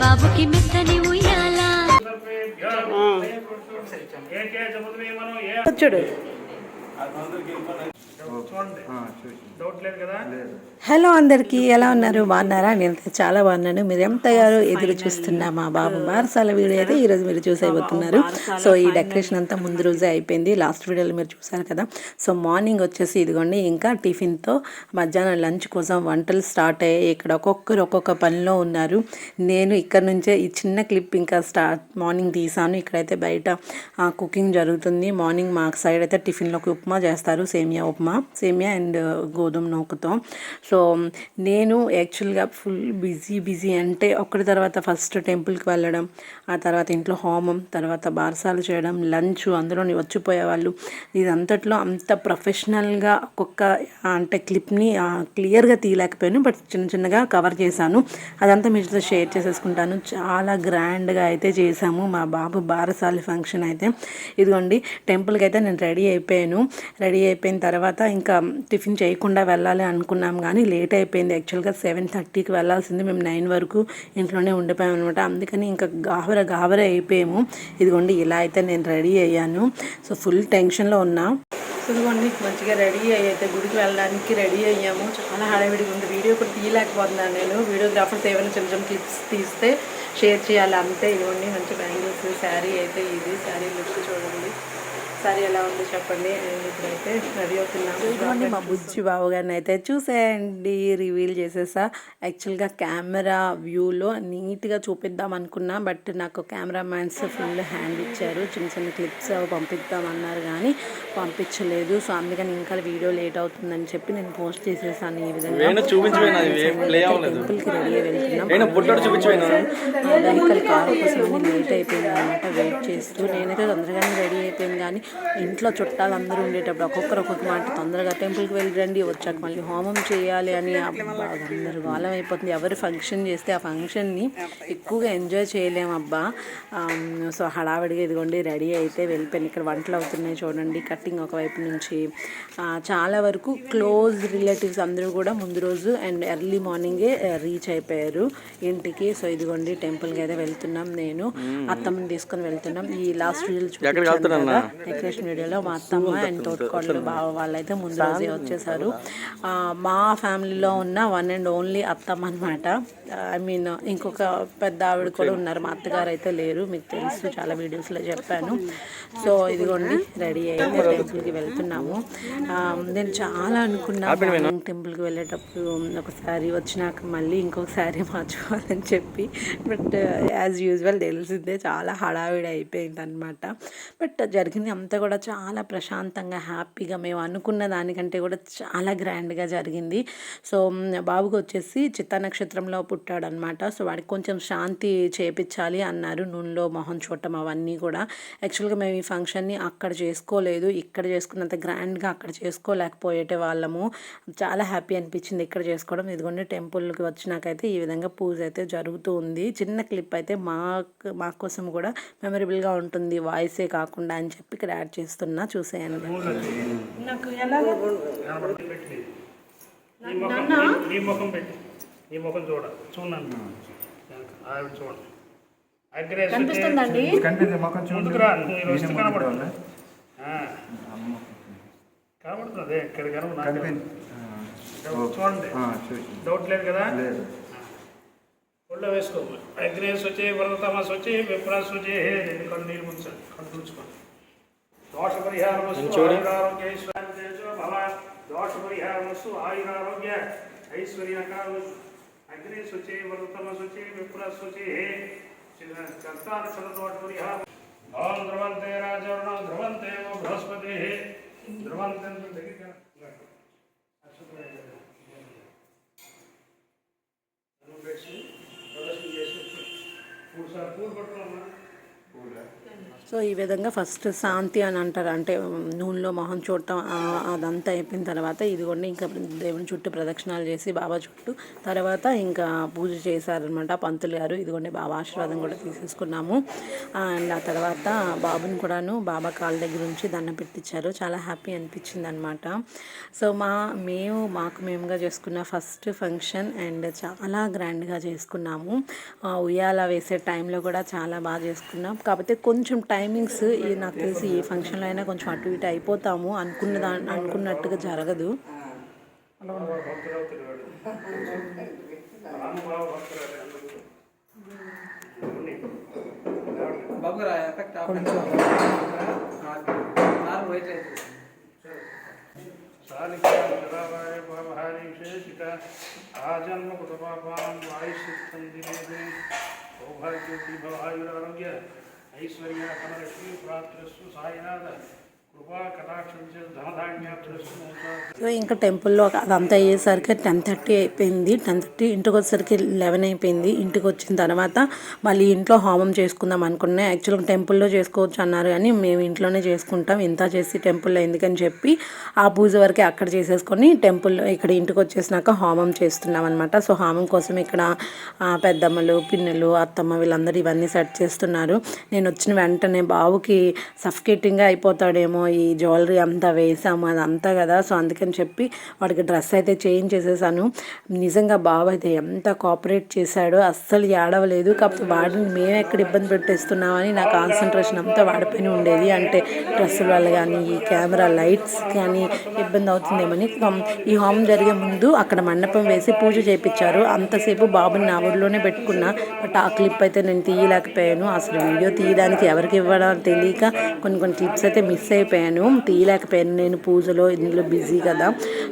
బాబుకి మెత్తని ఉయ్యాలా. చూడు. హలో అందరికీ ఎలా ఉన్నారు? బాగున్నారా? నేనైతే చాలా బాగున్నాను. మీరు ఎంత గారు ఎదురు చూస్తున్నా మా బాబు బారసాల వీడియో అయితే ఈరోజు మీరు చూసైపోతున్నారు సో ఈ డెకరేషన్ అంతా ముందు రోజే అయిపోయింది. లాస్ట్ వీడియోలో మీరు చూసారు కదా. సో మార్నింగ్ వచ్చేసి ఇదిగోండి ఇంకా టిఫిన్తో మధ్యాహ్నం లంచ్ కోసం వంటలు స్టార్ట్ అయ్యాయి. ఇక్కడ ఒక్కొక్కరు ఒక్కొక్క పనిలో ఉన్నారు. నేను ఇక్కడ నుంచే ఈ చిన్న క్లిప్ ఇంకా స్టార్ట్ మార్నింగ్ తీసాను ఇక్కడైతే బయట కుకింగ్ జరుగుతుంది. మార్నింగ్ మా సైడ్ అయితే టిఫిన్లోకి ఉప్మా చేస్తారు. సేమియా ఉప్మా. సేమియా అండ్ గోధుమ నూకతో. సో నేను యాక్చువల్గా ఫుల్ బిజీ బిజీ అంటే ఒకటి తర్వాత ఫస్ట్ టెంపుల్కి వెళ్ళడం ఆ తర్వాత ఇంట్లో హోమం తర్వాత బారసాలు చేయడం లంచ్ అందులోని వచ్చిపోయే వాళ్ళు. ఇదంతట్లో అంత ప్రొఫెషనల్గా ఒక్కొక్క అంటే క్లిప్ని క్లియర్గా తీయలేకపోయాను బట్ చిన్న చిన్నగా కవర్ చేశాను. అదంతా మీతో షేర్ చేసేసుకుంటాను. చాలా గ్రాండ్గా అయితే చేశాము. మా బాబు బారసాలి ఫంక్షన్ అయితే. ఇదిగోండి టెంపుల్కి అయితే నేను రెడీ అయిపోయాను. రెడీ అయిపోయిన తర్వాత ఇంకా టిఫిన్ చేయకుండా వెళ్ళాలి అనుకున్నాం కానీ లేట్ అయిపోయింది. యాక్చువల్గా సెవెన్ థర్టీకి వెళ్ళాల్సింది మేము నైన్ వరకు ఇంట్లోనే ఉండిపోయాం అనమాట అందుకని ఇంకా గాబర గాబర అయిపోయాము. ఇదిగోండి ఇలా అయితే నేను రెడీ అయ్యాను. సో ఫుల్ టెన్షన్లో ఉన్నా. సో ఇదిగోండి మంచిగా రెడీ అయ్యి అయితే గుడికి వెళ్ళడానికి రెడీ అయ్యాము. చాలా హడావిడిగా ఉంది. వీడియో కూడా తీయలేకపోతున్నాను నేను. వీడియోగ్రాఫర్స్ ఏమైనా చిన్న చిన్న క్లిప్స్ తీస్తే షేర్ చేయాలి అంతే. ఇదిగోండి మంచి బ్యాంగిల్స్ శారీ అయితే ఇది. శారీ లుక్ చూడండి సారీ ఎలా ఉందో చెప్పండి. ఇప్పుడైతే రెడీ అవుతున్నాము. ఇదిగోండి మా బుజ్జి బాబు గారిని అయితే చూసేయండి రివీల్ చేసేసా. యాక్చువల్గా కెమెరా వ్యూలో నీట్గా చూపిద్దాం అనుకున్నా బట్ నాకు కెమెరా మ్యాన్స్ ఫుల్ హ్యాండ్ ఇచ్చారు. చిన్న చిన్న క్లిప్స్ పంపిద్దాం అన్నారు కానీ పంపించలేదు. సో అందుకని ఇంకా వీడియో లేట్ అవుతుందని చెప్పి నేను పోస్ట్ చేసేసాను ఈ విధంగా. టెంపుల్కి రెడీ వెళ్తున్నాం. వెహికల్ కార్ కోసం లేట్ అయిపోయింది అనమాట వెయిట్ చేస్తూ. నేనైతే తొందరగానే రెడీ అయిపోయింది కానీ ఇంట్లో చుట్టాలు అందరూ ఉండేటప్పుడు ఒక్కొక్కరు ఒక్కొక్క మాట తొందరగా టెంపుల్కి వెళ్ళి రండి వచ్చాక మళ్ళీ హోమం చేయాలి అని అందరు గోళం అయిపోతుంది. ఎవరు ఫంక్షన్ చేస్తే ఆ ఫంక్షన్ని ఎక్కువగా ఎంజాయ్ చేయలేము అబ్బా. సో హడావిడిగా ఇదిగోండి రెడీ అయితే వెళ్ళిపోయింది. ఇక్కడ వంటలు అవుతున్నాయి చూడండి కట్టింగ్ ఒకవైపు నుంచి. చాలా వరకు క్లోజ్ రిలేటివ్స్ అందరూ కూడా ముందు రోజు అండ్ ఎర్లీ మార్నింగే రీచ్ అయిపోయారు ఇంటికి. సో ఇదిగోండి టెంపుల్కి అయితే వెళ్తున్నాం నేను. అత్తమ్మని తీసుకొని వెళ్తున్నాం. ఈ లాస్ట్ వీడియో డెకరేషన్ వీడియోలో మా అత్తమ్మ అండ్ తోటకోడలు బావ వాళ్ళైతే ముందు రోజే వచ్చేసారు. ఆ, మా ఫ్యామిలీలో ఉన్న వన్ అండ్ ఓన్లీ అత్తమ్మ అనమాట ఐ మీన్ ఇంకొక పెద్ద ఆవిడ కూడా ఉన్నారు. మా అత్తగారు అయితే లేరు. మీకు తెలుసు చాలా వీడియోస్లో చెప్పాను. సో ఇదిగోండి రెడీ అయితే టెంపుల్కి వెళ్తున్నాము. నేను చాలా అనుకున్నాను టెంపుల్కి వెళ్ళేటప్పుడు ఒకసారి వచ్చినాక మళ్ళీ ఇంకొకసారి మార్చుకోవాలని చెప్పి. బట్ యాజ్ యూజువల్ తెలిసిందే చాలా హడావిడి అయిపోయింది అనమాట బట్ జరిగింది అంతా కూడా చాలా ప్రశాంతంగా హ్యాపీగా మేము అనుకున్న దానికంటే కూడా చాలా గ్రాండ్గా జరిగింది. సో బాబుకి వచ్చేసి చిత్తా నక్షత్రంలో పుట్టాడనమాట. సో వాడికి కొంచెం శాంతి చేపించాలి అన్నారు. నూనెలో మొహం చూడటం అవన్నీ కూడా. యాక్చువల్గా మేము ఈ ఫంక్షన్ని అక్కడ చేసుకోలేదు. ఇక్కడ చేసుకున్నంత గ్రాండ్గా అక్కడ చేసుకోలేకపోయేటే వాళ్ళము. చాలా హ్యాపీ అనిపించింది ఇక్కడ చేసుకోవడం. ఇదిగోండి టెంపుల్కి వచ్చినాకైతే ఈ విధంగా పూజ అయితే జరుగుతూ ఉంది. చిన్న క్లిప్ అయితే మా మా కోసం కూడా మెమరబుల్గా ఉంటుంది. వాయిసే కాకుండా అని చెప్పి ఇక్కడ యాడ్ చేస్తున్నా. చూసేయండి. నాకు ఎలా నీ ముఖం చూడ చూడండి. ఆవిడ కనిపిస్తుందండి? చూడు ముందుకు రా నువ్వు వస్తే కనబడుతుంది ఇక్కడ చూడండి. డౌట్ లేదు కదా? లేదు. ఒళ్ళో వేసుకో. అగ్నేస్ వచ్చి వ్రతమస్ వచ్చి విప్రాస్ వచ్చి కళ్ళు నీళ్ళు ముంచాలి. కళ్ళు తుడుచుకోండి. దోష పరిహారమస్సు ఆయురారోగ్యైశ్వర్యేజో భవ దోష పరిహారమస్సు ఆయురారోగ్య ఐశ్వర్యకాలు అగ్నేస్ వచ్చి వ్రతమస్ వచ్చి విప్రాస్ వచ్చి కర్తాక్షర దోష పరిహారం ఓం ధ్రువంతే రాజవర్ణ ధ్రువంతే ఓ బృహస్పతి ధ్రువంతే దగ్గర అనుభేసి ప్రదర్శన చేసి సో ఈ విధంగా ఫస్ట్ శాంతి అని అంటారు. అంటే నూనెలో మొహం చూడటం అదంతా అయిపోయిన తర్వాత ఇదిగోండి ఇంకా దేవుని చుట్టూ ప్రదక్షిణాలు చేసి బాబా చుట్టూ తర్వాత ఇంకా పూజ చేశారనమాట పంతులు గారు. ఇదిగోండి బాబా ఆశీర్వాదం కూడా తీసేసుకున్నాము. అండ్ ఆ తర్వాత బాబుని కూడాను బాబా కాళ్ళ దగ్గర నుంచి దండం పెట్టించారు చాలా హ్యాపీ అనిపించింది అనమాట సో మా మేము మాకు మేముగా చేసుకున్న ఫస్ట్ ఫంక్షన్ అండ్ చాలా గ్రాండ్గా చేసుకున్నాము. ఉయ్యాల వేసే టైంలో కూడా చాలా బాగా చేసుకున్నాం. కాకపోతే కొంచెం టైమింగ్స్ నాకు తెలిసి ఏ ఫంక్షన్లో అయినా కొంచెం అటు ఇటు అయిపోతాము అనుకున్న దా అనుకున్నట్టుగా జరగదు. రామబాబు భక్తురావు తిరిగాడు రామబాబు ఆజన్మ కుటుంబాం వాయుషిత్తం దినే సౌభాగ్యోతి భవాయురారోగ్య ఐశ్వర్య ధనలక్ష్మి ప్రాప్తిరస్సు సాయినాథ. సో ఇంకా టెంపుల్లో అదంతా అయ్యేసరికి టెన్ థర్టీ అయిపోయింది. టెన్ థర్టీ ఇంటికి వచ్చేసరికి లెవెన్ అయిపోయింది. ఇంటికి వచ్చిన తర్వాత మళ్ళీ ఇంట్లో హోమం చేసుకుందాం అనుకున్నా. యాక్చువల్గా టెంపుల్లో చేసుకోవచ్చు అన్నారు కానీ మేము ఇంట్లోనే చేసుకుంటాం. ఇంత చేసి టెంపుల్లో ఎందుకని చెప్పి ఆ పూజ వరకే అక్కడ చేసేసుకొని టెంపుల్లో ఇక్కడ ఇంటికి వచ్చేసినాక హోమం చేస్తున్నాం అనమాట సో హోమం కోసం ఇక్కడ పెద్దమ్మలు పిన్నులు అత్తమ్మ వీళ్ళందరూ ఇవన్నీ సెట్ చేస్తున్నారు. నేను వచ్చిన వెంటనే బావుకి సఫికేటింగ్గా అయిపోతాడేమో ఈ జ్యువెలరీ అంతా వేసాము అదంతా కదా. సో అందుకని చెప్పి వాడికి డ్రెస్ అయితే చేంజ్ చేసేసాను. నిజంగా బాబు అయితే ఎంత కోఆపరేట్ చేశాడో అస్సలు ఏడవలేదు. కాకపోతే వాడిని మేము ఎక్కడ ఇబ్బంది పెట్టేస్తున్నామని నా కాన్సన్ట్రేషన్ అంతా వాడిపైన ఉండేది. అంటే డ్రెస్సుల వల్ల కానీ ఈ కెమెరా లైట్స్ కానీ ఇబ్బంది అవుతుందేమని ఈ హోమం జరిగే ముందు అక్కడ మండపం వేసి పూజ చేయించారు అంతసేపు బాబుని నా ఊరిలోనే పెట్టుకున్నా. బట్ ఆ క్లిప్ అయితే నేను తీయలేకపోయాను. అసలు వీడియో తీయడానికి ఎవరికి ఇవ్వడం తెలియక కొన్ని కొన్ని క్లిప్స్ అయితే మిస్ అయిపోయాయి. తీయలేకపోయాను తీయలేకపోయాను నేను పూజలో ఇందులో బిజీ కదా.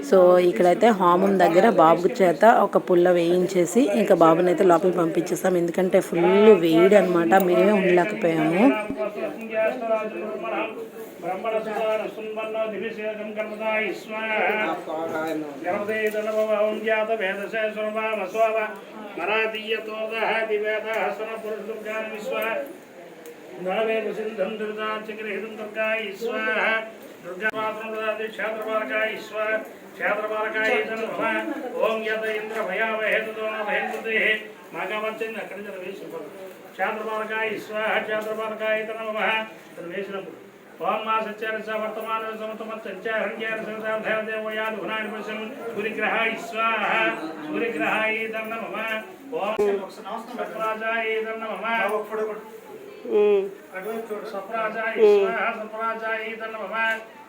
సో ఇక్కడైతే హోమం దగ్గర బాబు చేత ఒక పుల్ల వేయించేసి ఇంకా బాబుని అయితే లోపలికి పంపించేస్తాం. ఎందుకంటే ఫుల్ వేడి అనమాట మేమే ఉండలేకపోయాము. బ్రహ్మణ సున్వన్న దివిశేషం కర్మదాయి స్వాహ గణపతే ధనభవం జాత వేదసే సురభామ స్వావ మరాదీయతోదః దివేదః సురపురుషుర్గాన్ విశ్వ నరవే ప్రసిద్ధం దుర్గాచక్రహితం దుర్గాయి స్వాహ దుర్గాపాత్రం దదాతి క్షేత్రపాలకాయ స్వాహ క్షేత్రపాలకాయ నమః. ఓం యత ఇంద్ర భయావహే తదో న భయం కృతే మగవచ్చండి అక్కడ జర వేసి క్షేత్రపాలకాయ స్వాహ క్షేత్రపాలకాయ నమః తను వేసినప్పుడు ఓం మా సత్యాన స వర్తమాన సమతమత్ సత్యాహంగ్యాన సంసారదేవయాలు హునాని పశం సూర్యగ్రహాయ స్వాహ సూర్యగ్రహాయ నమః. ఓం సప్రాజాయ నమః. సప్రాజాయ స్వాహ సప్రాజాయ ఓం కేతం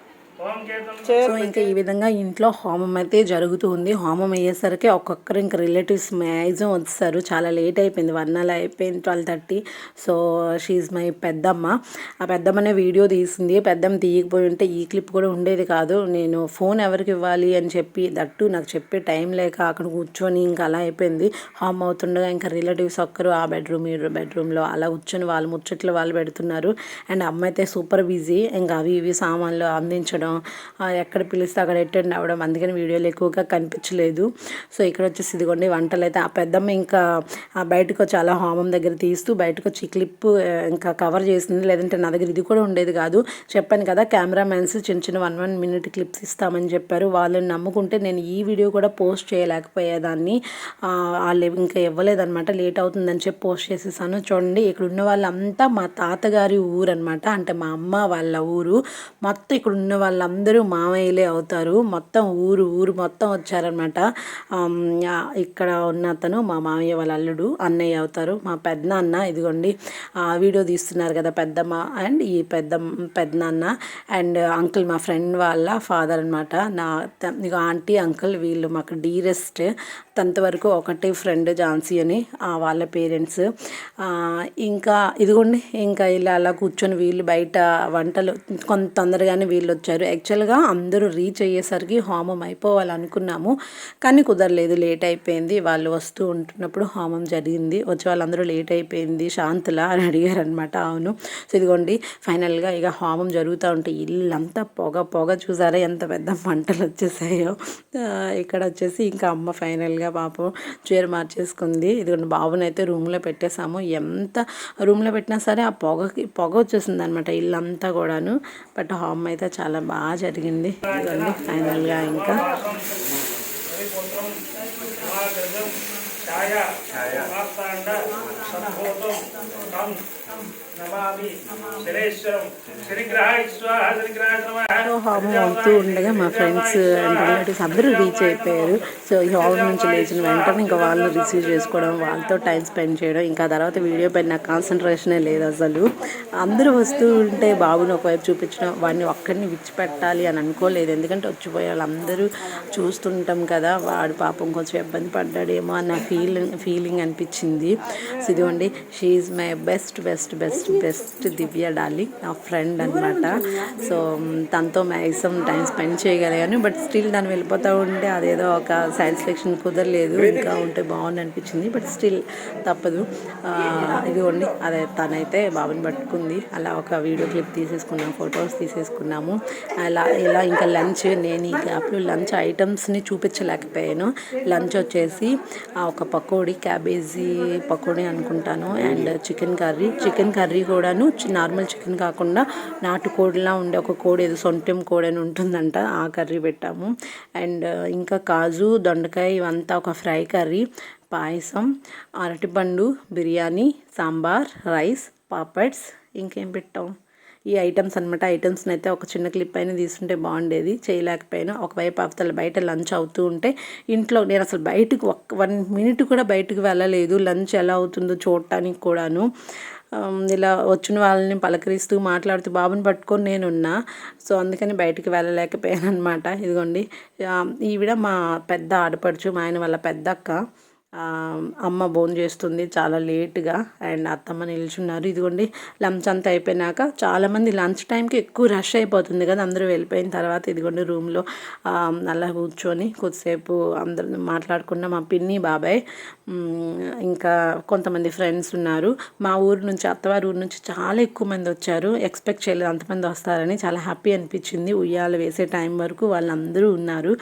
సో ఇంకా ఈ విధంగా ఇంట్లో హోమం అయితే జరుగుతుంది హోమం అయ్యేసరికి ఒక్కొక్కరు ఇంకా రిలేటివ్స్ మ్యాక్సిమం వచ్చేసారు చాలా లేట్ అయిపోయింది. వన్ అలా అయిపోయింది twelve thirty so she's my పెద్దమ్మ. ఆ పెద్దమ్మనే వీడియో తీసింది. పెద్దమ్మ తీయకపోయి ఉంటే ఈ క్లిప్ కూడా ఉండేది కాదు. నేను ఫోన్ ఎవరికి ఇవ్వాలి అని చెప్పి దట్టు నాకు చెప్పే టైం లేక అక్కడ కూర్చొని ఇంకా అలా అయిపోయింది. హోమ్ అవుతుండగా ఇంకా రిలేటివ్స్ ఒక్కరు ఆ బెడ్రూమ్ ఈ బెడ్రూమ్లో అలా కూర్చొని వాళ్ళు ముచ్చట్లు వాళ్ళు పెడుతున్నారు. అండ్ అమ్మ అయితే సూపర్ బిజీ ఇంకా అవి ఇవి సామాన్లు అందించడం రావడం ఎక్కడ పిలిస్తే అక్కడ అటెండ్ అవ్వడం అందుకని వీడియోలు ఎక్కువగా కనిపించలేదు. సో ఇక్కడ వచ్చేసి ఇదిగోండి వంటలు అయితే ఆ పెద్దమ్మ ఇంకా బయటకు వచ్చి అలా హోమం దగ్గర తీస్తూ బయటకు వచ్చి క్లిప్ ఇంకా కవర్ చేసింది. లేదంటే నా దగ్గర ఇది కూడా ఉండేది కాదు. చెప్పాను కదా కెమెరామెన్స్ చిన్న చిన్న వన్ వన్ మినిట్ క్లిప్స్ ఇస్తామని చెప్పారు. వాళ్ళని నమ్ముకుంటే నేను ఈ వీడియో కూడా పోస్ట్ చేయలేకపోయేదాన్ని. వాళ్ళు ఇంకా ఇవ్వలేదన్నమాట. లేట్ అవుతుందని చెప్పి పోస్ట్ చేసేసాను. చూడండి ఇక్కడ ఉన్న వాళ్ళంతా మా తాతగారి ఊరు అనమాట అంటే మా అమ్మ వాళ్ళ ఊరు. మొత్తం ఇక్కడ ఉన్న వాళ్ళందరూ మామయ్యలే అవుతారు. మొత్తం ఊరు ఊరు మొత్తం వచ్చారనమాట ఇక్కడ ఉన్న అతను మా మామయ్య వాళ్ళ అల్లుడు అన్నయ్య అవుతారు. మా పెద్దనాన్న ఇదిగోండి వీడియో తీస్తున్నారు కదా పెద్దమ్మ అండ్ ఈ పెద్ద పెద్దనాన్న అండ్ అంకుల్ మా ఫ్రెండ్ వాళ్ళ ఫాదర్ అనమాట నా ఇక ఆంటీ అంకుల్ వీళ్ళు మాకు డీరెస్ట్ టెన్త్ వరకు ఒకటే ఫ్రెండ్ ఝాన్సీ అని వాళ్ళ పేరెంట్స్. ఇంకా ఇదిగోండి ఇంకా ఇలా అలా కూర్చొని వీళ్ళు బయట వంటలు కొంత తొందరగానే వీళ్ళు వచ్చారు. వచ్చారు యాక్చువల్గా అందరూ రీచ్ అయ్యేసరికి హోమం అయిపోవాలనుకున్నాము. కానీ కుదరలేదు లేట్ అయిపోయింది. వాళ్ళు వస్తూ ఉంటున్నప్పుడు హోమం జరిగింది. వచ్చే వాళ్ళందరూ లేట్ అయిపోయింది. శాంతులా అని అడిగారనమాట అవును. సో ఇదిగోండి ఫైనల్గా ఇక హోమం జరుగుతూ ఉంటే ఇల్లంతా పొగ పొగ చూసారా? ఎంత పెద్ద మంటలు వచ్చేసాయో. ఇక్కడ వచ్చేసి ఇంకా అమ్మ ఫైనల్గా పాపం చీర మార్చేసుకుంది. ఇదిగోండి బాబునైతే రూమ్లో పెట్టేసాము ఎంత రూమ్లో పెట్టినా సరే ఆ పొగకి పొగ వచ్చేసింది అనమాట ఇల్లంతా కూడాను. బట్ హోమ్ అయితే చాలా బాగా జరిగింది. ఇదండి ఫైనల్గా ఇంకా. ఛాయ హోమం అవుతూ ఉండగా మా ఫ్రెండ్స్ అండ్ రిలేటివ్స్ అందరూ రీచ్ అయిపోయారు సో ఈ హోమం నుంచి లేచిన వెంటనే ఇంకా వాళ్ళని రిసీవ్ చేసుకోవడం వాళ్ళతో టైం స్పెండ్ చేయడం ఇంకా తర్వాత వీడియో పైన నాకు కాన్సన్ట్రేషనే లేదు అసలు. అందరూ వస్తూ ఉంటే బాబుని ఒకవైపు చూపించడం వాడిని ఒక్కడిని విడిచిపెట్టాలి అని అనుకోలేదు. ఎందుకంటే వచ్చిపోయే వాళ్ళందరూ చూస్తుంటాం కదా వాడు పాపం కొంచెం ఇబ్బంది పడ్డాడేమో అన్న ఫీలింగ్ ఫీలింగ్ అనిపించింది. సో ఇదిగోండి she's my best best best best Divya darling నా ఫ్రెండ్ అనమాట సో తనతో మ్యాక్సిమం టైం స్పెండ్ చేయగలిగాను. బట్ స్టిల్ దాన్ని వెళ్ళిపోతూ ఉంటే అదేదో ఒక సాటిస్ఫాక్షన్ కుదరలేదు. ఇంకా ఉంటే బాగుంది అనిపించింది. బట్ స్టిల్ తప్పదు. ఇదిగోండి. అదే తనైతే బాబుని పట్టుకుంది. అలా ఒక వీడియో క్లిప్ తీసేసుకున్నాం ఫొటోస్ తీసేసుకున్నాము. అలా ఇలా ఇంకా లంచ్ నేను ఈ గ్యాప్లో లంచ్ ఐటమ్స్ని చూపించలేకపోయాను. లంచ్ వచ్చేసి ఆ, ఒక పకోడీ క్యాబేజీ పకోడీ అనుకుంటాను. And chicken curry chicken curry కూడాను నార్మల్ చికెన్ కాకుండా నాటుకోడిలా ఉండే ఒక కోడి ఏదో సొంటెం కోడి అని ఉంటుందంట ఆ కర్రీ పెట్టాము. అండ్ ఇంకా కాజు దొండకాయ ఇవంతా ఒక ఫ్రై కర్రీ పాయసం అరటిపండు బిర్యానీ సాంబార్ రైస్ పాపడ్స్ ఇంకేం పెట్టాం? ఈ ఐటమ్స్ అనమాట ఐటమ్స్ని అయితే ఒక చిన్న క్లిప్ అయినా తీసుంటే బాగుండేది. చేయలేకపోయినా ఒకవైపు అవతల బయట లంచ్ అవుతూ ఉంటే ఇంట్లో నేను అసలు బయటకు ఒక్క వన్ మినిట్ కూడా బయటకు వెళ్ళలేదు. లంచ్ ఎలా అవుతుందో చూడటానికి కూడాను. ఇలా వచ్చిన వాళ్ళని పలకరిస్తూ మాట్లాడుతూ బాబుని పట్టుకొని నేనున్నా. సో అందుకని బయటికి వెళ్ళలేకపోయాను అనమాట ఇదిగోండి ఈవిడ మా పెద్ద ఆడపడుచు మా ఆయన వాళ్ళ పెద్ద అక్క అమ్మ భోజనం చేస్తుంది చాలా లేట్గా అండ్ అత్తమ్మ నిల్చున్నారు. ఇదిగోండి లంచ్ అంతా అయిపోయినాక చాలామంది లంచ్ టైంకి ఎక్కువ రష్ అయిపోతుంది కదా అందరూ వెళ్ళిపోయిన తర్వాత ఇదిగోండి రూమ్లో అలా కూర్చొని కొద్దిసేపు అందరు మాట్లాడుకున్న. మా పిన్ని బాబాయ్ ఇంకా కొంతమంది ఫ్రెండ్స్ ఉన్నారు. మా ఊరు నుంచి అత్తవారి ఊరు నుంచి చాలా ఎక్కువ మంది వచ్చారు. ఎక్స్పెక్ట్ చేయలేదు అంతమంది వస్తారని. చాలా హ్యాపీ అనిపించింది. ఉయ్యాల వేసే టైం వరకు వాళ్ళందరూ ఉన్నారు.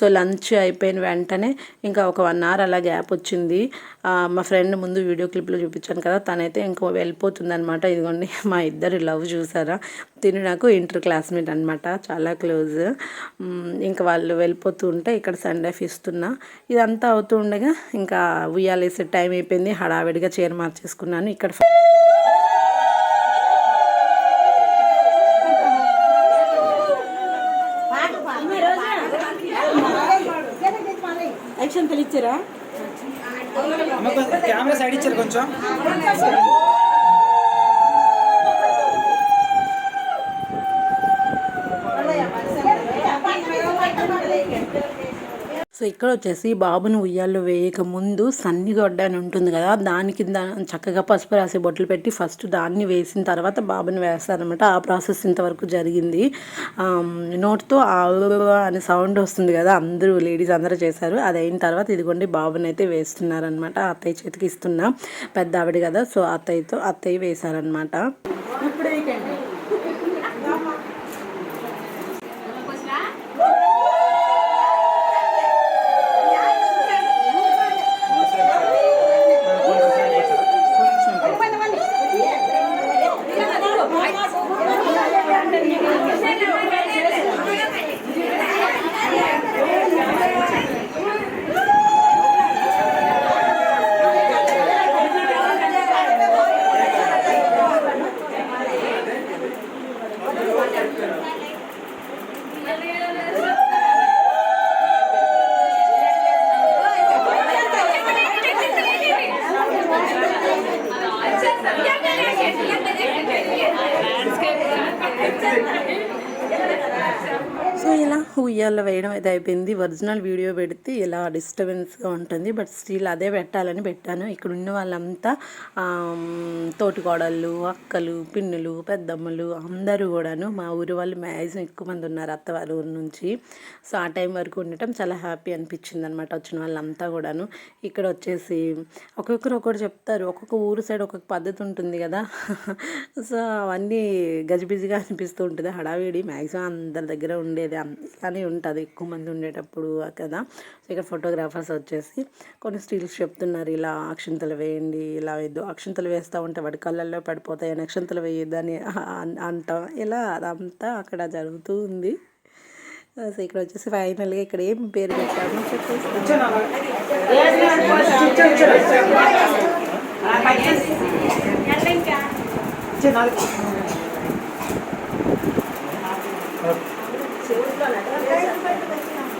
సో లంచ్ అయిపోయిన వెంటనే ఇంకా ఒక వన్ అవర్ అలా గ్యాప్ వచ్చింది. మా ఫ్రెండ్ ముందు వీడియో క్లిప్లో చూపించాను కదా తనైతే ఇంకో వెళ్ళిపోతుంది అనమాట ఇదిగోండి మా ఇద్దరు లవ్ చూసారా? తిని నాకు ఇంటర్ క్లాస్మేట్ అనమాట చాలా క్లోజ్. ఇంకా వాళ్ళు వెళ్ళిపోతూ ఉంటే ఇక్కడ సండే ఆఫ్ ఇస్తున్నా. ఇదంతా అవుతూ ఉండగా ఇంకా ఉయ్యాలేసే టైం అయిపోయింది హడావిడిగా చీర మార్చేసుకున్నాను. ఇక్కడ యాక్షన్ తెలిచారా అమ్మ కొంచెం కెమెరా సైడ్ ఇచ్చారు కొంచెం సో ఇక్కడ వచ్చేసి బాబుని ఉయ్యాల్లో వేయక ముందు సన్నిగొడ్డ అని ఉంటుంది కదా దాని కింద చక్కగా పసుపు రాసి బొట్లు పెట్టి ఫస్ట్ దాన్ని వేసిన తర్వాత బాబుని వేస్తారనమాట ఆ ప్రాసెస్ ఇంతవరకు జరిగింది. నోట్తో అనే సౌండ్ వస్తుంది కదా అందరూ లేడీస్ అందరూ చేశారు. అది అయిన తర్వాత ఇదిగోండి బాబుని అయితే వేస్తున్నారనమాట అత్తయ్య చేతికి ఇస్తున్నా పెద్ద ఆవిడ కదా సో అత్తయ్యతో అత్తయ్య వేశారనమాట ఉయ్యాల వేయడం ఒరిజినల్ వీడియో పెడితే ఇలా డిస్టర్బెన్స్గా ఉంటుంది. బట్ స్టిల్ అదే పెట్టాలని పెట్టాను. ఇక్కడ ఉన్న వాళ్ళంతా తోటికోడళ్ళు అక్కలు పిన్నులు పెద్దమ్మలు అందరూ కూడాను మా ఊరి వాళ్ళు మ్యాక్సిమం ఎక్కువ మంది ఉన్నారు అత్త వాళ్ళ ఊరు నుంచి. సో ఆ టైం వరకు ఉండటం చాలా హ్యాపీ అనిపించింది అనమాట వచ్చిన వాళ్ళంతా కూడాను. ఇక్కడ వచ్చేసి ఒక్కొక్కరు ఒక్కొక్కరు చెప్తారు ఒక్కొక్క ఊరు సైడ్ ఒక్కొక్క పద్ధతి ఉంటుంది కదా. సో అవన్నీ గజిబిజిగా అనిపిస్తూ ఉంటుంది. హడావిడి మ్యాక్సిమం అందరి దగ్గర ఉండేది. అం- ఉంటుంది. ఎక్కువ మంది ఉండేటప్పుడు. కదా. సో ఇక్కడ ఫోటోగ్రాఫర్స్ వచ్చేసి కొన్ని స్టిల్స్ చెప్తున్నారు. ఇలా అక్షంతలు వేయండి ఇలా వేయద్దు. అక్షంతలు వేస్తూ ఉంటే వాడి కళ్ళల్లో పడిపోతాయి. అని అక్షంతలు వేయద్దు అని అన్- అంటాం. ఇలా అదంతా అక్కడ జరుగుతూ ఉంది. సో ఇక్కడ వచ్చేసి ఫైనల్గా ఇక్కడ ఏం పేరు పెట్టామో చెప్పేసి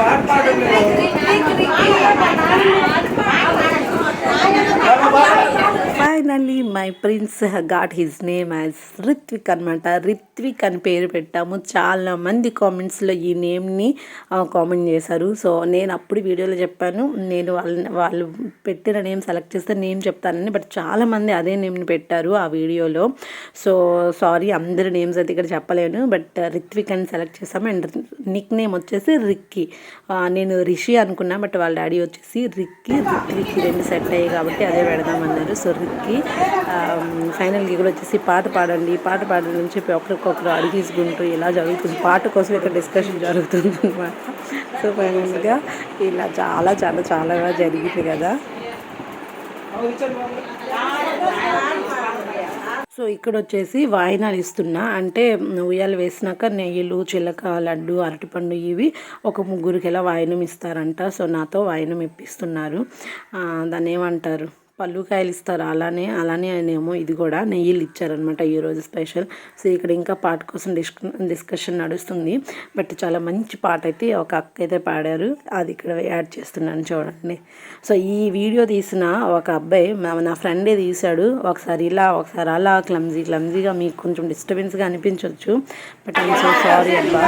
పట్టు finally my prince got his name as Rithvik అనమాట రిత్విక్ అని పేరు పెట్టాము. చాలా మంది కామెంట్స్లో ఈ నేమ్ని కామెంట్ చేశారు. సో నేను అప్పుడు వీడియోలో చెప్పాను. నేను వాళ్ళ వాళ్ళు పెట్టిన నేమ్ సెలెక్ట్ చేస్తే నేమ్ చెప్తానని బట్ చాలా మంది అదే నేమ్ని పెట్టారు ఆ వీడియోలో. సో సారీ అందరి నేమ్స్ అయితే ఇక్కడ చెప్పలేను బట్ రిత్విక్ అని సెలెక్ట్ చేసాము అండ్ నిక్ నేమ్ వచ్చేసి రిక్కీ నేను రిషి అనుకున్నా బట్ వాళ్ళ డాడీ వచ్చేసి రిక్కీ రిత్విక్ రెండు సెట్ అయ్యాయి కాబట్టి అదే పెడదామన్నారు సో రిక్కీ ఫైనల్గా కూడా వచ్చేసి పాట పాడండి పాట పాడండి అని చెప్పి ఒకరికొకరు అడిగేసుకుంటూ ఇలా జరుగుతుంది పాట కోసం ఇక్కడ డిస్కషన్ జరుగుతుంది అనమాట సో ఫైనల్గా ఇలా చాలా చాలా చాలా జరిగింది కదా. సో ఇక్కడ వచ్చేసి వాయినాలు ఇస్తున్నా అంటే ఉయ్యాలు వేసినాక నెయ్యిలు చిలక లడ్డు అరటిపండు ఇవి ఒక ముగ్గురికి ఎలా వాయినం ఇస్తారంట. సో నాతో వాయినం ఇప్పిస్తున్నారు. దాన్ని ఏమంటారు? పళ్ళుకాయలు ఇస్తారు అలానే అలానే అనేమో ఇది కూడా నెయ్యిలు ఇచ్చారనమాట ఈరోజు స్పెషల్. సో ఇక్కడ ఇంకా పాట కోసం డిస్క డిస్కషన్ నడుస్తుంది. బట్ చాలా మంచి పాట అయితే ఒక అక్క అయితే పాడారు. అది ఇక్కడ యాడ్ చేస్తున్నాను చూడండి. సో ఈ వీడియో తీసిన ఒక అబ్బాయి నా ఫ్రెండే తీశాడు. ఒకసారి ఇలా ఒకసారి అలా క్లమ్జీ క్లమ్జీగా మీకు కొంచెం డిస్టర్బెన్స్గా అనిపించవచ్చు బట్ ఐమ్ సో సారీ అబ్బా.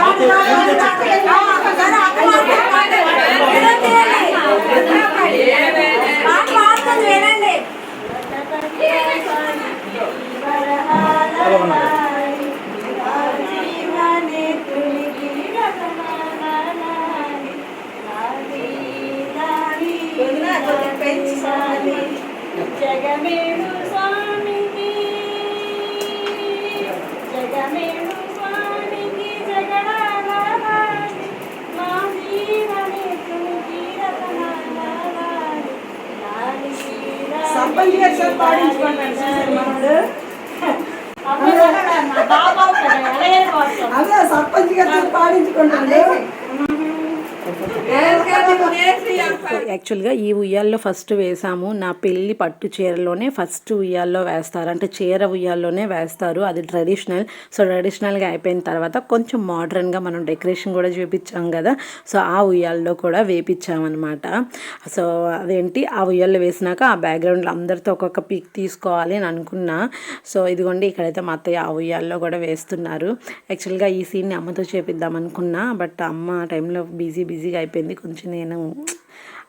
జగమేడు స్వామికి జగమేడు స్వామికి జగడాలి మా జీవనే సంపంగి గారు సార్ పాడించుకోండి మనోడు. సర్పంచ్ గారు పాడించుకుంటాడు యాక్చువల్గా ఈ ఉయ్యాల్లో ఫస్ట్ వేసాము. నా పెళ్ళి పట్టు చీరలోనే ఫస్ట్ ఉయ్యాల్లో వేస్తారు. అంటే చీర ఉయ్యాల్లోనే వేస్తారు. అది ట్రెడిషనల్ సో ట్రెడిషనల్గా అయిపోయిన తర్వాత కొంచెం మోడర్న్గా మనం డెకరేషన్ కూడా చూపించాం కదా. సో ఆ ఉయ్యాల్లో కూడా వేపించామన్నమాట. సో అదేంటి? ఆ ఉయ్యాల్లో వేసినాక ఆ బ్యాక్గ్రౌండ్లో అందరితో ఒక్కొక్క పిక్ తీసుకోవాలి అని అనుకున్నా. సో ఇదిగోండి ఇక్కడైతే మా అత్తయ్య ఆ ఉయ్యాల్లో కూడా వేస్తున్నారు. యాక్చువల్గా ఈ సీన్ని అమ్మతో చేపిద్దాం అనుకున్నా. బట్ అమ్మ ఆ టైంలో బిజీ బిజీగా అయిపోయింది. కొంచెం నేను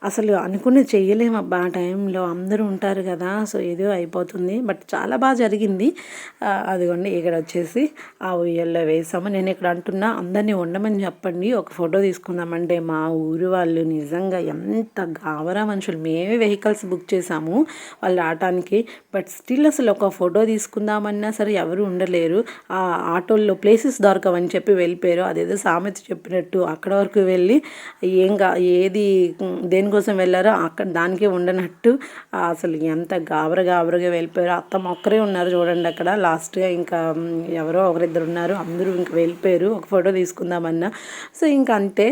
అసలు అనుకుని చేయలేము అబ్బా ఆ టైంలో అందరూ ఉంటారు కదా సో ఏదో అయిపోతుంది. బట్ చాలా బాగా జరిగింది. అదిగోండి ఇక్కడ వచ్చేసి ఆ ఉయ్యల్లో వేసాము. నేను ఇక్కడ అంటున్నా అందరినీ ఉండమని చెప్పండి. ఒక ఫోటో తీసుకుందామంటే మా ఊరు వాళ్ళు నిజంగా ఎంత గావరా మనుషులు. మేమే వెహికల్స్ బుక్ చేసాము వాళ్ళు ఆటానికి బట్ స్టిల్ అసలు ఒక ఫోటో తీసుకుందామన్నా సరే ఎవరు ఉండలేరు. ఆ ఆటోల్లో ప్లేసెస్ దొరకవని చెప్పి వెళ్ళిపోయారు. అదేదో సామెత చెప్పినట్టు అక్కడ వరకు వెళ్ళి ఏం కా ఏది దేని కోసం వెళ్ళారో అక్కడ దానికే ఉండనట్టు అసలు ఎంత గాబర గాబరగా వెళ్ళిపోయారు. అత్తమ్మ ఒక్కరే ఉన్నారు చూడండి అక్కడ. లాస్ట్గా ఇంకా ఎవరో ఒకరిద్దరు ఉన్నారు. అందరూ ఇంకా వెళ్ళిపోయారు. ఒక ఫోటో తీసుకుందామన్నా. సో ఇంకా అంతే.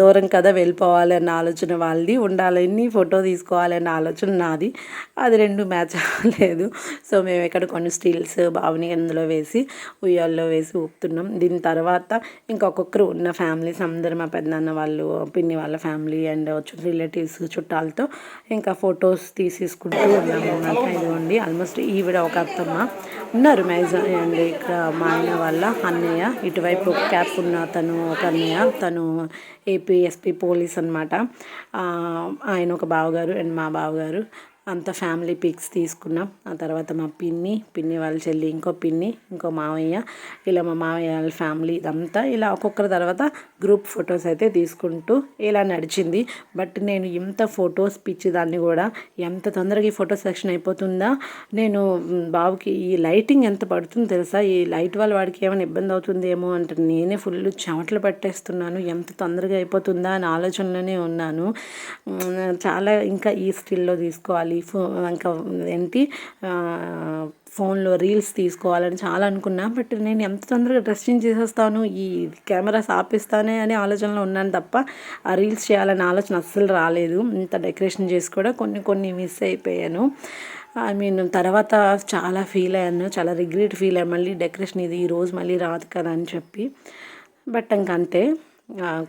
దూరం కదా వెళ్ళిపోవాలి అన్న ఆలోచన వాళ్ళది. ఉండాలని ఫోటో తీసుకోవాలన్న ఆలోచన నాది. అది రెండు మ్యాచ్ అవ్వలేదు. సో మేము ఇక్కడ కొన్ని స్టీల్స్ బావిని అందులో వేసి ఉయ్యాల్లో వేసి ఊపుతున్నాం. దీని తర్వాత ఇంకొక్కొక్కరు ఉన్న ఫ్యామిలీస్ అందరు మా పెద్దనాన్న వాళ్ళు పిన్ని వాళ్ళ ఫ్యామిలీ అండ్ వచ్చి రిలేటివ్స్ చుట్టాలతో ఇంకా ఫొటోస్ తీసేసుకుంటూ ఉన్నాము. అన్నమాట ఇదిగోండి ఆల్మోస్ట్ ఈవిడ ఒక అత్తమ్మ ఉన్నారు. మ్యాక్సిమం అండ్ ఇక్కడ మా ఆయన వాళ్ళ అన్నయ్య. ఇటువైపు ఒక క్యాప్ ఉన్న తను ఒక అన్నయ్య. తను ఏపీ ఎస్పీ పోలీస్ అనమాట ఆయన ఒక బావగారు అండ్ మా బావగారు. అంత ఫ్యామిలీ పిక్స్ తీసుకున్నాం. ఆ తర్వాత మా పిన్ని పిన్ని వాళ్ళ చెల్లి ఇంకో పిన్ని ఇంకో మావయ్య ఇలా మా మావయ్య వాళ్ళ ఫ్యామిలీ ఇదంతా ఇలా ఒక్కొక్కరి తర్వాత గ్రూప్ ఫొటోస్ అయితే తీసుకుంటూ ఇలా నడిచింది. బట్ నేను ఎంత ఫొటోస్ పిచ్చి దాన్ని కూడా ఎంత తొందరగా ఈ ఫోటో సెక్షన్ అయిపోతుందా? నేను బాబుకి ఈ లైటింగ్ ఎంత పడుతుందో తెలుసా? ఈ లైట్ వల్ల వాడికి ఏమైనా ఇబ్బంది అవుతుందేమో అంటే నేనే ఫుల్ చెమటలు పట్టేస్తున్నాను. ఎంత తొందరగా అయిపోతుందా అని ఆలోచనలోనే ఉన్నాను. చాలా ఇంకా ఈ స్టిల్లో తీసుకోవాలి ఫో ఇంకా ఏంటి ఫోన్లో రీల్స్ తీసుకోవాలని చాలా అనుకున్నా. బట్ నేను ఎంత తొందరగా డ్రెస్సింగ్ చేసేస్తాను ఈ కెమెరాస్ ఆపిస్తానే అనే ఆలోచనలో ఉన్నాను తప్ప ఆ రీల్స్ చేయాలనే ఆలోచన అస్సలు రాలేదు. ఇంత డెకరేషన్ చేసి కూడా కొన్ని కొన్ని మిస్ అయిపోయాను. ఐ మీన్ తర్వాత చాలా ఫీల్ అయ్యాను చాలా రిగ్రెట్ ఫీల్ అయ్యాను. మళ్ళీ డెకరేషన్ ఇది ఈ రోజు మళ్ళీ రాదు కదా అని చెప్పి. బట్ ఇంక అంతే.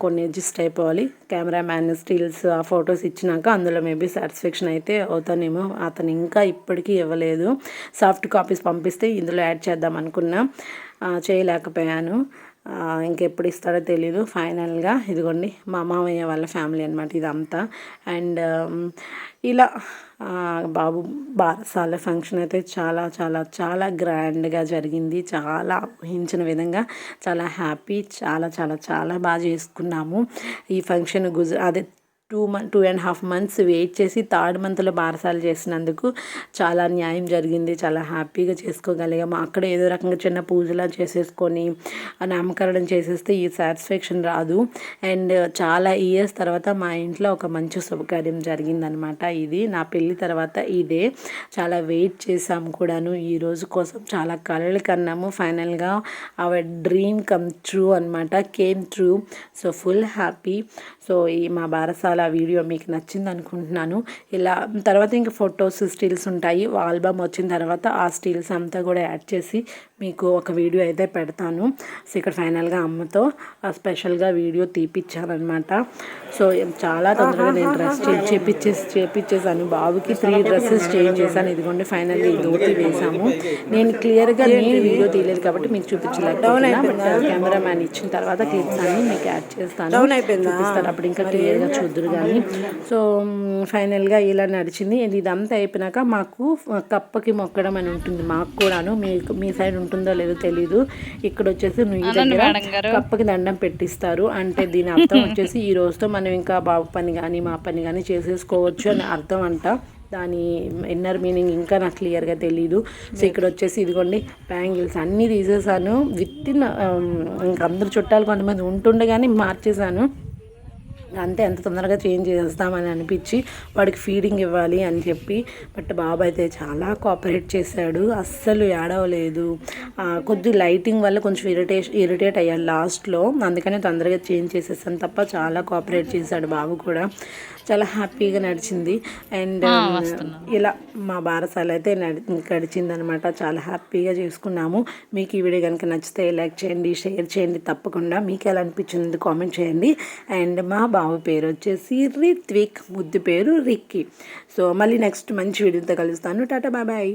కొన్ని అడ్జస్ట్ అయిపోవాలి. కెమెరామ్యాన్ స్టిల్స్ ఆ ఫొటోస్ ఇచ్చినాక అందులో మేబీ సాటిస్ఫాక్షన్ అయితే అవుతానేమో. అతను ఇంకా ఇప్పటికీ ఇవ్వలేదు. సాఫ్ట్ కాపీస్ పంపిస్తే ఇందులో యాడ్ చేద్దాం అనుకున్నా. చేయలేకపోయాను. ఇంకెప్పుడు ఇస్తాడో తెలీదు. ఫైనల్గా ఇదిగోండి మా మామయ్య వాళ్ళ ఫ్యామిలీ అనమాట ఇదంతా. అండ్ um, ఇలా బాబు బారసాల ఫంక్షన్ అయితే చాలా చాలా చాలా గ్రాండ్గా జరిగింది. చాలా ఊహించిన విధంగా చాలా హ్యాపీ చాలా చాలా చాలా బాగా చేసుకున్నాము. ఈ ఫంక్షన్ గుజ అదే two month two and half months wait చేసి థర్డ్ మంత్లో బారసాలు చేసినందుకు చాలా న్యాయం జరిగింది. చాలా హ్యాపీగా చేసుకోగలిగాము. అక్కడ ఏదో రకంగా చిన్న పూజలా చేసేసుకొని నామకరణం చేసేస్తే ఈ సాటిస్ఫాక్షన్ రాదు. అండ్ చాలా ఇయర్స్ తర్వాత మా ఇంట్లో ఒక మంచి శుభకార్యం జరిగిందనమాట ఇది. నా పెళ్ళి తర్వాత ఈ డే చాలా వెయిట్ చేసాం కూడాను. ఈ రోజు కోసం చాలా కలలు కన్నాము. ఫైనల్గా అవర్ డ్రీమ్ కమ్ ట్రూ అనమాట. Came true so full happy so ఈ మా బారసాల వీడియో మీకు నచ్చింది అనుకుంటున్నాను ఇలా తర్వాత ఇంకా ఫొటోస్ స్టిల్స్ ఉంటాయి. ఆల్బమ్ వచ్చిన తర్వాత ఆ స్టిల్స్ అంతా కూడా యాడ్ చేసి మీకు ఒక వీడియో అయితే పెడతాను. సో ఇక్కడ ఫైనల్గా అమ్మతో స్పెషల్గా వీడియో తీపిచ్చానమాట సో చాలా తొందరగా నేను డ్రెస్ చేపించేసి చేపించేసాను బాబుకి త్రీ డ్రెస్సెస్ చేంజ్ చేశాను. ఇదిగోండి ఫైనల్గా ధోతి వేసాము. నేను క్లియర్గా నేను వీడియో తీయలేదు కాబట్టి మీకు బట్ కెమెరా మ్యాన్ ఇచ్చిన తర్వాత క్లిప్స్ అన్ని మీకు యాడ్ చేస్తాను. చూపిస్తాను అప్పుడు ఇంకా క్లియర్గా చూద్దరు కానీ సో ఫైనల్గా ఇలా నడిచింది. ఇది ఇదంతా అయిపోయినాక మాకు కప్పకి మొక్కడం అని ఉంటుంది. మాకు కూడాను మీకు మీ సైడ్ ఉంటుందో లేదో తెలీదు. ఇక్కడ వచ్చేసి నువ్వు దగ్గర కప్పకి దండం పెట్టిస్తారు. అంటే దీని అర్థం వచ్చేసి ఈ రోజుతో మనం ఇంకా బాబు పని కానీ మా పని కానీ చేసేసుకోవచ్చు అని అర్థం అంట. దాని ఇన్నర్ మీనింగ్ ఇంకా నాకు క్లియర్గా తెలియదు సో ఇక్కడ వచ్చేసి ఇదిగోండి బ్యాంగిల్స్ అన్నీ తీసేసాను. విత్ ఇన్ ఇంకా అందరు చుట్టాలు కొంతమంది ఉంటుండగానే మార్చేసాను. అంతే ఎంత తొందరగా చేంజ్ చేస్తామని అనిపించి వాడికి ఫీడింగ్ ఇవ్వాలి అని చెప్పి. బట్ బాబు అయితే చాలా కోఆపరేట్ చేశాడు. అస్సలు ఏడవలేదు. కొద్ది లైటింగ్ వల్ల కొంచెం ఇరిటేషన్ ఇరిటేట్ అయ్యాడు లాస్ట్లో అందుకనే తొందరగా చేంజ్ చేసేసాను తప్ప చాలా కోఆపరేట్ చేశాడు బాబు కూడా. చాలా హ్యాపీగా నడిచింది. అండ్ ఇలా మా బారసాల అయితే నడి గడిచింది అనమాట చాలా హ్యాపీగా చేసుకున్నాము. మీకు ఈ వీడియో కనుక నచ్చితే లైక్ చేయండి షేర్ చేయండి. తప్పకుండా మీకు ఎలా అనిపించింది కామెంట్ చేయండి. అండ్ మా బాబు పేరు వచ్చేసి రిత్విక్ ముద్దు పేరు రిక్కీ. సో మళ్ళీ నెక్స్ట్ మంచి వీడియోతో కలుస్తాను. Tata bye bye.